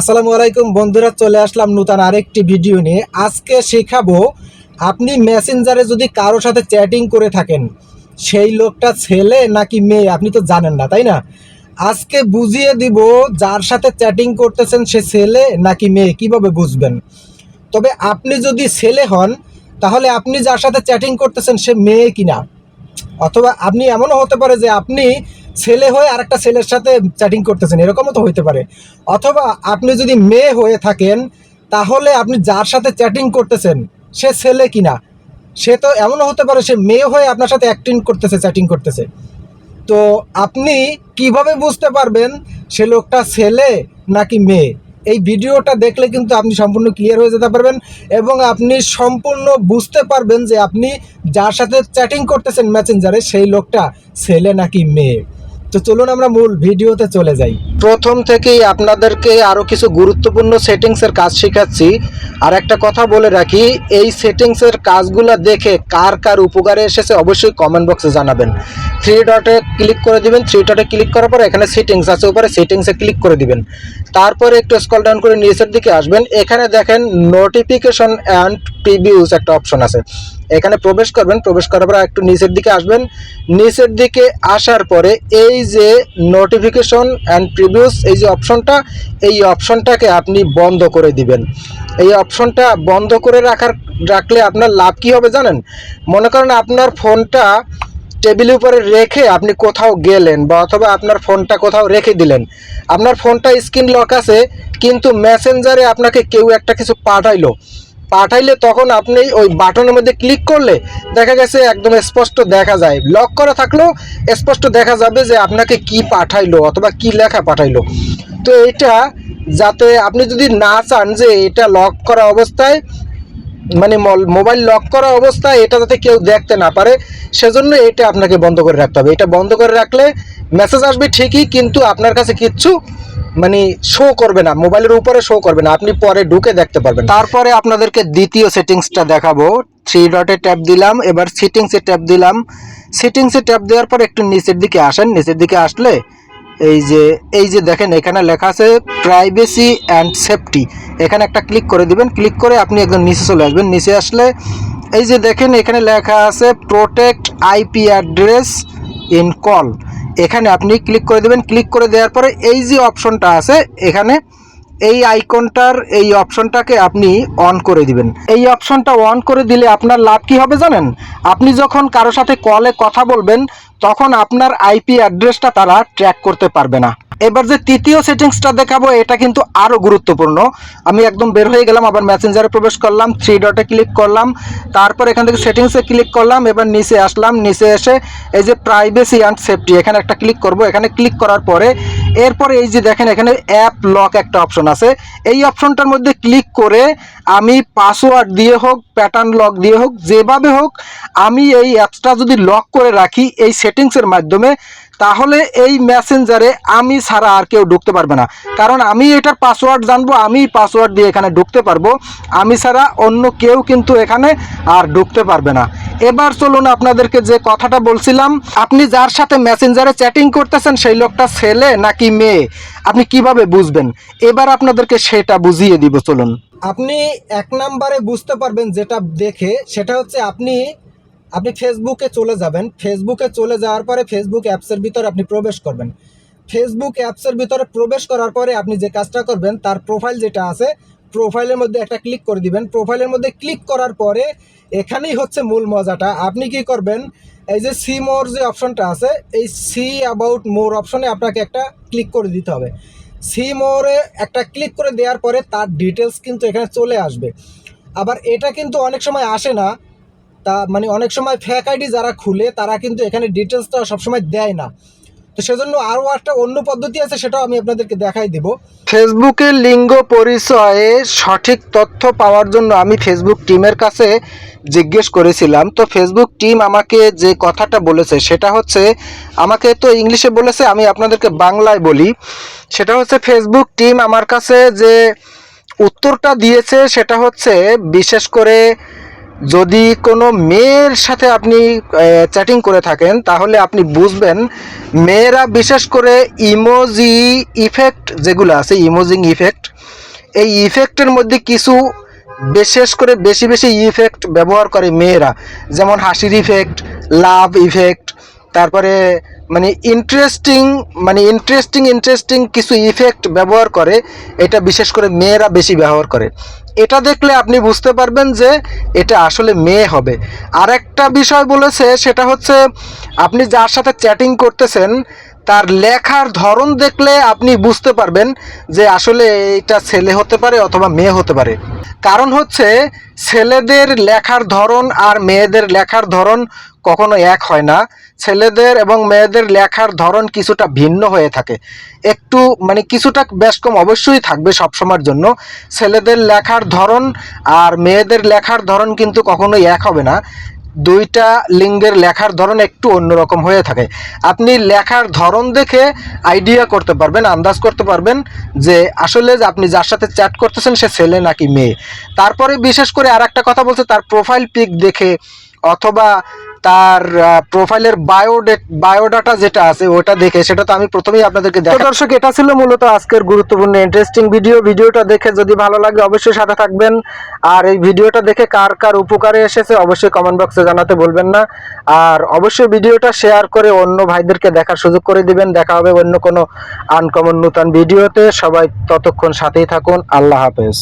আসসালামু আলাইকুম বন্ধুরা, চলে আসলাম নতুন আরেকটি ভিডিও নিয়ে। আজকে শেখাবো, আপনি মেসেঞ্জারে যদি কারোর সাথে চ্যাটিং করে থাকেন, সেই লোকটা ছেলে নাকি মেয়ে, আপনি তো জানেন না, তাই না? আজকে বুঝিয়ে দিব যার সাথে চ্যাটিং করতেছেন সে ছেলে নাকি মেয়ে, কীভাবে বুঝবেন? তবে আপনি যদি ছেলে হন, তাহলে আপনি যার সাথে চ্যাটিং করতেছেন সে মেয়ে কিনা? অথবা আপনি এমনও হতে পারে যে আপনি ছেলে হয়ে আরেকটা ছেলের সাথে চ্যাটিং করতেছেন, এরকমও তো হইতে পারে। অথবা আপনি যদি মেয়ে হয়ে থাকেন, তাহলে আপনি যার সাথে চ্যাটিং করতেছেন, সে ছেলে কিনা? সে তো এমনও হতে পারে, সে মেয়ে হয়ে আপনার সাথে অ্যাক্টিং করতেছে চ্যাটিং করতেছে। তো আপনি কীভাবে বুঝতে পারবেন সে লোকটা ছেলে নাকি মেয়ে? এই ভিডিওটা দেখলে কিন্তু আপনি সম্পূর্ণ ক্লিয়ার হয়ে যেতে পারবেন এবং আপনি সম্পূর্ণ বুঝতে পারবেন যে আপনি যার সাথে চ্যাটিং করতেছেন মেসেঞ্জারে সেই লোকটা ছেলে নাকি মেয়ে। তো চলুন আমরা মূল ভিডিওতে চলে যাই। প্রথম থেকেই আপনাদেরকে আরও কিছু গুরুত্বপূর্ণ সেটিংসের কাজ শেখাচ্ছি। আর একটা কথা বলে রাখি, এই সেটিংসের কাজগুলো দেখে কার কার উপকারে এসেছে অবশ্যই কমেন্ট বক্সে জানাবেন। থ্রি ডটে ক্লিক করে দিবেন থ্রি ডটে ক্লিক করার পর এখানে সেটিংস আছে, উপরে সেটিংসে ক্লিক করে দিবেন। তারপরে একটু স্কল ডাউন করে নিচের দিকে আসবেন। এখানে দেখেন নোটিফিকেশন অ্যান্ড প্রিভিউস একটা অপশন আছে। এখানে প্রবেশ করবেন, প্রবেশ করার পর একটু নিচের দিকে আসবেন। নিচের দিকে আসার পরে এই যে নোটিফিকেশন অ্যান্ড প্রিভিউস এই যে অপশনটা এই অপশনটাকে আপনি বন্ধ করে দিবেন। এই অপশনটা বন্ধ করে রাখার, রাখলে আপনার লাভ কী হবে জানেন? মনে করেন আপনার ফোনটা টেবিলের উপরে রেখে আপনি কোথাও গেলেন বা অথবা আপনার ফোনটা কোথাও রেখে দিলেন। আপনার ফোনটা স্ক্রিন লক আছে, কিন্তু মেসেঞ্জারে আপনাকে কেউ একটা কিছু পাঠাইলো। পাঠাইলে তখন আপনি ওই বাটনের মধ্যে ক্লিক করলে দেখা গেছে একদম স্পষ্ট দেখা যায়। লক করা থাকলেও স্পষ্ট দেখা যাবে যে আপনাকে কি পাঠাইলো অথবা কি লেখা পাঠাইলো। তো এটা যাতে আপনি যদি না চান যে এটা লক করা অবস্থায় মানে মোবাইল লক করা অবস্থায় এটা যাতে কেউ দেখতে না পারে, সেজন্য এটা আপনাকে বন্ধ করে রাখতে হবে। এটা বন্ধ করে রাখলে মেসেজ আসবে ঠিকই, কিন্তু আপনার কাছে কিচ্ছু মানে শো করবে না, মোবাইলের উপরে শো করবে না, আপনি পরে ঢুকে দেখতে পারবেন। তারপরে আপনাদেরকে দ্বিতীয় সেটিংসটা দেখাবো। থ্রি ডটে ট্যাপ দিলাম, এবার সিটিংসে ট্যাপ দিলাম। সিটিংসে ট্যাপ দেওয়ার পর একটু নিচের দিকে আসেন। নিচের দিকে আসলে এই যে এই যে দেখেন, এখানে লেখা আছে প্রাইভেসি অ্যান্ড সেফটি এখানে একটা ক্লিক করে দিবেন ক্লিক করে আপনি একদম নিচে চলে আসবেন। নিচে আসলে এই যে দেখেন, এখানে লেখা আছে protect IP address in call এখানে আপনি ক্লিক করে দেবেন। ক্লিক করে দেওয়ার পরে এই যে অপশনটা আছে, এখানে এই আইকনটার এই অপশনটাকে আপনি অন করে দিবেন। এই অপশনটা অন করে দিলে আপনার লাভ কি হবে জানেন? আপনি যখন কারও সাথে কলে কথা বলবেন তখন আপনার আইপি অ্যাড্রেসটা তারা ট্র্যাক করতে পারবে না। এবার যে তৃতীয় সেটিংসটা দেখাবো, এটা কিন্তু আরও গুরুত্বপূর্ণ। আমি একদম বের হয়ে গেলাম, আবার মেসেঞ্জারে প্রবেশ করলাম থ্রি ডটে ক্লিক করলাম, তারপর এখান থেকে সেটিংসে ক্লিক করলাম, এবার নিচে আসলাম, নিচে এসে এই যে প্রাইভেসি অ্যান্ড সেফটি এখানে একটা ক্লিক করব। এখানে ক্লিক করার পরে, এরপরে এই যে দেখেন, এখানে অ্যাপ লক একটা অপশন আছে। এই অপশনটার মধ্যে ক্লিক করে আমি পাসওয়ার্ড দিয়ে হোক প্যাটার্ন লক দিয়ে হোক, যেভাবে হোক, আমি এই অ্যাপসটা যদি লক করে রাখি, এই সেটিংসের মাধ্যমে তাহলে এই মেসেঞ্জারে আমি ছাড়া আর কেউ ঢুকতে পারবে না। কারণ আমি এটার পাসওয়ার্ড জানব, আমি পাসওয়ার্ড দিয়ে এখানে ঢুকতে পারব। আমি ছাড়া অন্য কেউ কিন্তু এখানে আর ঢুকতে পারবে না। এবার চলুন আপনাদেরকে যে কথাটা বলছিলাম, আপনি যার সাথে মেসেঞ্জারে চ্যাটিং করতেছেন, সেই লোকটা ছেলে নাকি মেয়ে? আপনি কীভাবে বুঝবেন? এবার আপনাদেরকে সেটা বুঝিয়ে দিব, চলুন। আপনি এক নম্বরে বুঝতে পারবেন যেটা দেখে, সেটা হচ্ছে আপনি আপনি ফেসবুকে চলে যাবেন। ফেসবুকে চলে যাওয়ার পরে ফেসবুক অ্যাপসের ভিতরে আপনি প্রবেশ করবেন। ফেসবুক অ্যাপসের ভিতরে প্রবেশ করার পরে আপনি যে কাজটা করবেন, তার প্রোফাইল যেটা আছে প্রোফাইলের মধ্যে একটা ক্লিক করে দিবেন। প্রোফাইলের মধ্যে ক্লিক করার পরে এখানেই হচ্ছে মূল মজাটা। আপনি কি করবেন, এই যে সি মোর যে অপশনটা আছে, এই সি অ্যাবাউট মোর অপশনে আপনাকে একটা ক্লিক করে দিতে হবে। সি মোরে একটা ক্লিক করে দেওয়ার পরে তার ডিটেলস কিন্তু এখানে চলে আসবে। আবার এটা কিন্তু অনেক সময় আসে না। তা মানে অনেক সময় ফেক আইডি যারা খুলে, তারা কিন্তু এখানে ডিটেলসটা সবসময় দেয় না। তো সেজন্য আরও একটা অন্য পদ্ধতি আছে, সেটাও আমি আপনাদেরকে দেখাই দিব। ফেসবুকের লিঙ্গ পরিচয়ে সঠিক তথ্য পাওয়ার জন্য আমি ফেসবুক টিমের কাছে জিজ্ঞেস করেছিলাম। তো ফেসবুক টিম আমাকে যে কথাটা বলেছে, সেটা হচ্ছে, আমাকে তো ইংলিশে বলেছে, আমি আপনাদেরকে বাংলায় বলি। সেটা হচ্ছে, ফেসবুক টিম আমার কাছে যে উত্তরটা দিয়েছে, সেটা হচ্ছে, বিশেষ করে যদি কোনো মেয়ের সাথে আপনি চ্যাটিং করে থাকেন, তাহলে আপনি বুঝবেন মেয়েরা বিশেষ করে ইমোজি ইফেক্ট যেগুলো আছে ইমোজিং ইফেক্ট এই ইফেক্টের মধ্যে কিছু বিশেষ করে বেশি বেশি ইফেক্ট ব্যবহার করে মেয়েরা। যেমন হাসির ইফেক্ট লাভ ইফেক্ট তারপরে মানে ইন্টারেস্টিং মানে ইন্টারেস্টিং ইন্টারেস্টিং কিছু ইফেক্ট ব্যবহার করে। এটা বিশেষ করে মেয়েরা বেশি ব্যবহার করে। এটা দেখলে আপনি বুঝতে পারবেন যে এটা আসলে মেয়ে হবে। আর একটা বিষয় বলেছে, সেটা হচ্ছে আপনি যার সাথে চ্যাটিং করতেছেন, তার লেখার ধরন দেখলে আপনি বুঝতে পারবেন যে আসলে এটা ছেলে হতে পারে অথবা মেয়ে হতে পারে। কারণ হচ্ছে ছেলেদের লেখার ধরন আর মেয়েদের লেখার ধরন কখনো এক হয় না। ছেলেদের এবং মেয়েদের লেখার ধরন কিছুটা ভিন্ন হয়ে থাকে। একটু মানে কিছুটা বেশ কম অবশ্যই থাকবে সবসময়ের জন্য। ছেলেদের লেখার ধরন আর মেয়েদের লেখার ধরন কিন্তু কখনোই এক হবে না। দুইটা লিঙ্গের লেখার ধরন একটু অন্যরকম হয়ে থাকে। আপনি লেখার ধরন দেখে আইডিয়া করতে পারবেন, আন্দাজ করতে পারবেন যে আসলে যে আপনি যার সাথে চ্যাট করতেছেন সে ছেলে নাকি মেয়ে। তারপরে বিশেষ করে আর একটা কথা বলছে, তার প্রোফাইল পিক দেখে অথবা তার প্রোফাইলের বায়োডেট বায়োডাটা যেটা আছে, ওটা দেখে, সেটা তো আমি প্রথমেই আপনাদেরকে দেখো দর্শক, এটা ছিল মূলত আজকের গুরুত্বপূর্ণ ইন্টারেস্টিং ভিডিও ভিডিওটা দেখে যদি ভালো লাগে, অবশ্যই সাথে থাকবেন। আর এই ভিডিওটা দেখে কার কার উপকারে এসেছে, অবশ্যই কমেন্ট বক্সে জানাতে বলবেন না। আর অবশ্যই ভিডিওটা শেয়ার করে অন্য ভাইদেরকে দেখার সুযোগ করে দিবেন। দেখা হবে অন্য কোনো আনকমন নতুন ভিডিওতে সবাই ততক্ষণ সাথেই থাকুন। আল্লাহ হাফেজ।